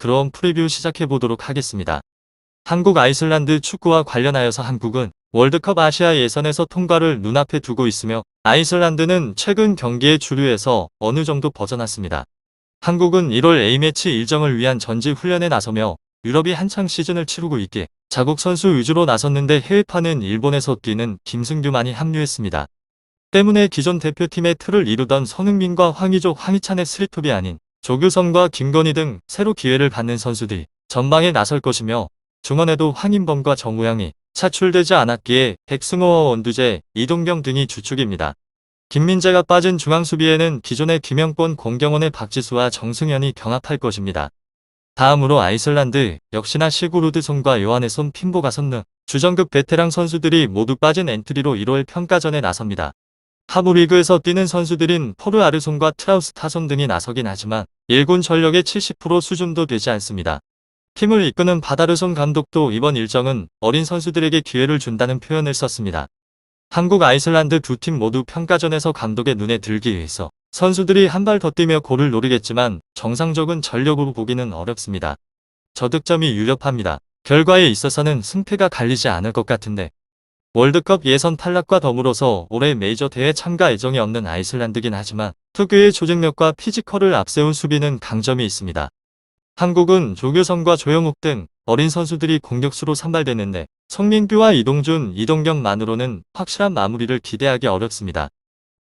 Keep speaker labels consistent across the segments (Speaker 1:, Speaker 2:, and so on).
Speaker 1: 그럼 프리뷰 시작해 보도록 하겠습니다. 한국 아이슬란드 축구와 관련하여서 한국은 월드컵 아시아 예선에서 통과를 눈앞에 두고 있으며 아이슬란드는 최근 경기의 주류에서 어느 정도 벗어났습니다. 한국은 1월 A매치 일정을 위한 전지 훈련에 나서며 유럽이 한창 시즌을 치르고 있기에 자국 선수 위주로 나섰는데 해외파는 일본에서 뛰는 김승규만이 합류했습니다. 때문에 기존 대표팀의 틀을 이루던 손흥민과 황희조, 황희찬의 스리톱이 아닌 조규성과 김건희 등 새로 기회를 받는 선수들이 전방에 나설 것이며 중원에도 황인범과 정우영이 차출되지 않았기에 백승호와 원두재, 이동경 등이 주축입니다. 김민재가 빠진 중앙 수비에는 기존의 김영권, 공경원의 박지수와 정승현이 경합할 것입니다. 다음으로 아이슬란드 역시나 시구루드손과 요한의손 핀보가 선능 주전급 베테랑 선수들이 모두 빠진 엔트리로 1월 평가전에 나섭니다. 하부리그에서 뛰는 선수들인 포르 아르손과 트라우스 타손 등이 나서긴 하지만 1군 전력의 70% 수준도 되지 않습니다. 팀을 이끄는 바다르손 감독도 이번 일정은 어린 선수들에게 기회를 준다는 표현을 썼습니다. 한국 아이슬란드 두 팀 모두 평가전에서 감독의 눈에 들기 위해서 선수들이 한 발 더 뛰며 골을 노리겠지만 정상적인 전력으로 보기는 어렵습니다. 저득점이 유력합니다. 결과에 있어서는 승패가 갈리지 않을 것 같은데 월드컵 예선 탈락과 더불어서 올해 메이저 대회 참가 예정이 없는 아이슬란드긴 하지만 특유의 조직력과 피지컬을 앞세운 수비는 강점이 있습니다. 한국은 조규성과 조영욱 등 어린 선수들이 공격수로 선발됐는데 성민규와 이동준, 이동경만으로는 확실한 마무리를 기대하기 어렵습니다.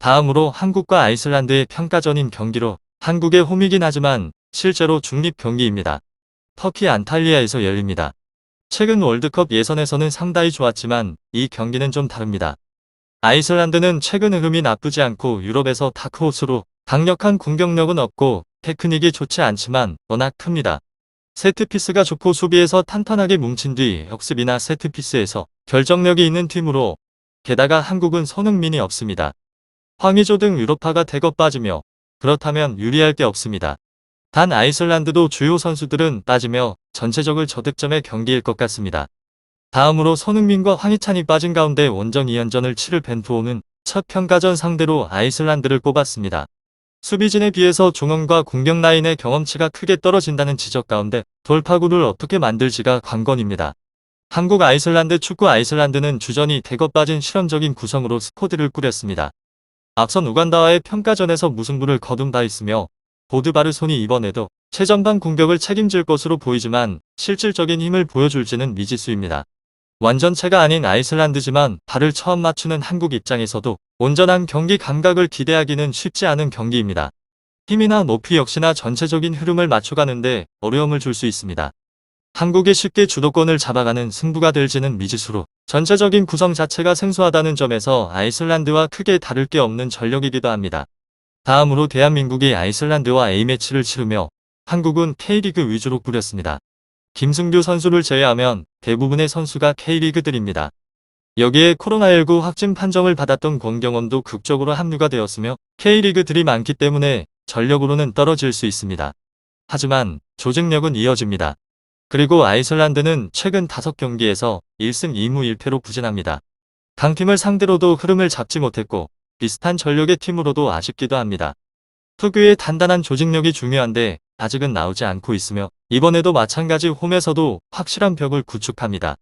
Speaker 1: 다음으로 한국과 아이슬란드의 평가전인 경기로 한국의 홈이긴 하지만 실제로 중립 경기입니다. 터키 안탈리아에서 열립니다. 최근 월드컵 예선에서는 상당히 좋았지만 이 경기는 좀 다릅니다. 아이슬란드는 최근 흐름이 나쁘지 않고 유럽에서 다크호스로 강력한 공격력은 없고 테크닉이 좋지 않지만 워낙 큽니다. 세트피스가 좋고 수비에서 탄탄하게 뭉친 뒤 역습이나 세트피스에서 결정력이 있는 팀으로 게다가 한국은 손흥민이 없습니다. 황의조 등 유로파가 대거 빠지며 그렇다면 유리할 게 없습니다. 단 아이슬란드도 주요 선수들은 빠지며 전체적을 저득점의 경기일 것 같습니다. 다음으로 손흥민과 황희찬이 빠진 가운데 원정 2연전을 치를 벤투호는 첫 평가전 상대로 아이슬란드를 꼽았습니다. 수비진에 비해서 중원과 공격 라인의 경험치가 크게 떨어진다는 지적 가운데 돌파구를 어떻게 만들지가 관건입니다. 한국 아이슬란드 축구 아이슬란드는 주전이 대거 빠진 실험적인 구성으로 스쿼드를 꾸렸습니다. 앞선 우간다와의 평가전에서 무승부를 거둔 바 있으며 보드바르손이 이번에도 최전방 공격을 책임질 것으로 보이지만 실질적인 힘을 보여줄지는 미지수입니다. 완전체가 아닌 아이슬란드지만 발을 처음 맞추는 한국 입장에서도 온전한 경기 감각을 기대하기는 쉽지 않은 경기입니다. 힘이나 높이 역시나 전체적인 흐름을 맞춰가는데 어려움을 줄 수 있습니다. 한국이 쉽게 주도권을 잡아가는 승부가 될지는 미지수로 전체적인 구성 자체가 생소하다는 점에서 아이슬란드와 크게 다를 게 없는 전력이기도 합니다. 다음으로 대한민국이 아이슬란드와 A매치를 치르며 한국은 K리그 위주로 꾸렸습니다. 김승규 선수를 제외하면 대부분의 선수가 K리그들입니다. 여기에 코로나19 확진 판정을 받았던 권경원도 극적으로 합류가 되었으며 K리그들이 많기 때문에 전력으로는 떨어질 수 있습니다. 하지만 조직력은 이어집니다. 그리고 아이슬란드는 최근 5경기에서 1승 2무 1패로 부진합니다. 강팀을 상대로도 흐름을 잡지 못했고 비슷한 전력의 팀으로도 아쉽기도 합니다. 특유의 단단한 조직력이 중요한데 아직은 나오지 않고 있으며 이번에도 마찬가지 홈에서도 확실한 벽을 구축합니다.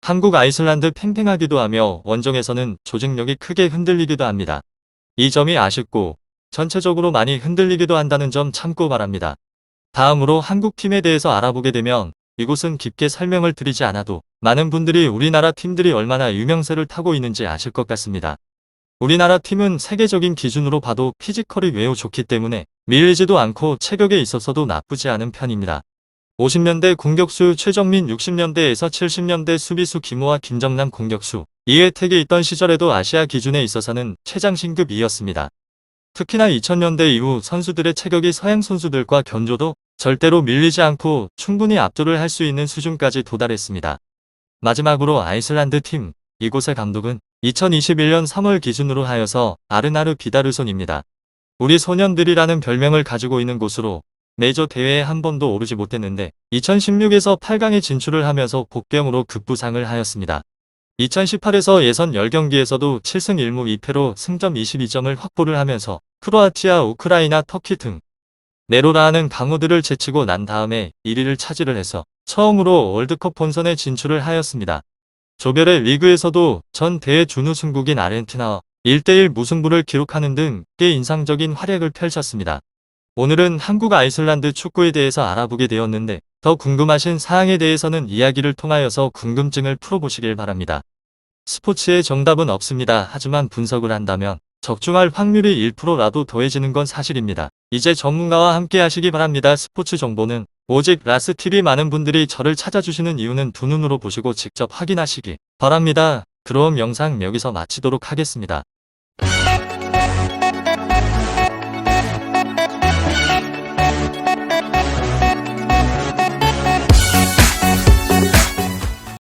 Speaker 1: 한국 아이슬란드 팽팽하기도 하며 원정에서는 조직력이 크게 흔들리기도 합니다. 이 점이 아쉽고 전체적으로 많이 흔들리기도 한다는 점 참고 바랍니다. 다음으로 한국 팀에 대해서 알아보게 되면 이곳은 깊게 설명을 드리지 않아도 많은 분들이 우리나라 팀들이 얼마나 유명세를 타고 있는지 아실 것 같습니다. 우리나라 팀은 세계적인 기준으로 봐도 피지컬이 매우 좋기 때문에 밀리지도 않고 체격에 있어서도 나쁘지 않은 편입니다. 50년대 공격수 최정민 60년대에서 70년대 수비수 김호와 김정남 공격수 이회택이 있던 시절에도 아시아 기준에 있어서는 최장신급이었습니다. 특히나 2000년대 이후 선수들의 체격이 서양 선수들과 견조도 절대로 밀리지 않고 충분히 압도를 할 수 있는 수준까지 도달했습니다. 마지막으로 아이슬란드 팀, 이곳의 감독은 2021년 3월 기준으로 하여서 아르나르 비다르손입니다. 우리 소년들이라는 별명을 가지고 있는 곳으로 메이저 대회에 한 번도 오르지 못했는데 2016에서 8강에 진출을 하면서 복병으로 급부상을 하였습니다. 2018에서 예선 10경기에서도 7승 1무 2패로 승점 22점을 확보를 하면서 크로아티아, 우크라이나, 터키 등 네로라하는 강호들을 제치고 난 다음에 1위를 차지를 해서 처음으로 월드컵 본선에 진출을 하였습니다. 조별의 리그에서도 전 대회 준우승국인 아르헨티나와 1대1 무승부를 기록하는 등 꽤 인상적인 활약을 펼쳤습니다. 오늘은 한국 아이슬란드 축구에 대해서 알아보게 되었는데 더 궁금하신 사항에 대해서는 이야기를 통하여서 궁금증을 풀어보시길 바랍니다. 스포츠의 정답은 없습니다. 하지만 분석을 한다면 적중할 확률이 1%라도 더해지는 건 사실입니다. 이제 전문가와 함께 하시기 바랍니다. 스포츠 정보는 오직 라스TV 많은 분들이 저를 찾아주시는 이유는 두 눈으로 보시고 직접 확인하시기 바랍니다. 그럼 영상 여기서 마치도록 하겠습니다.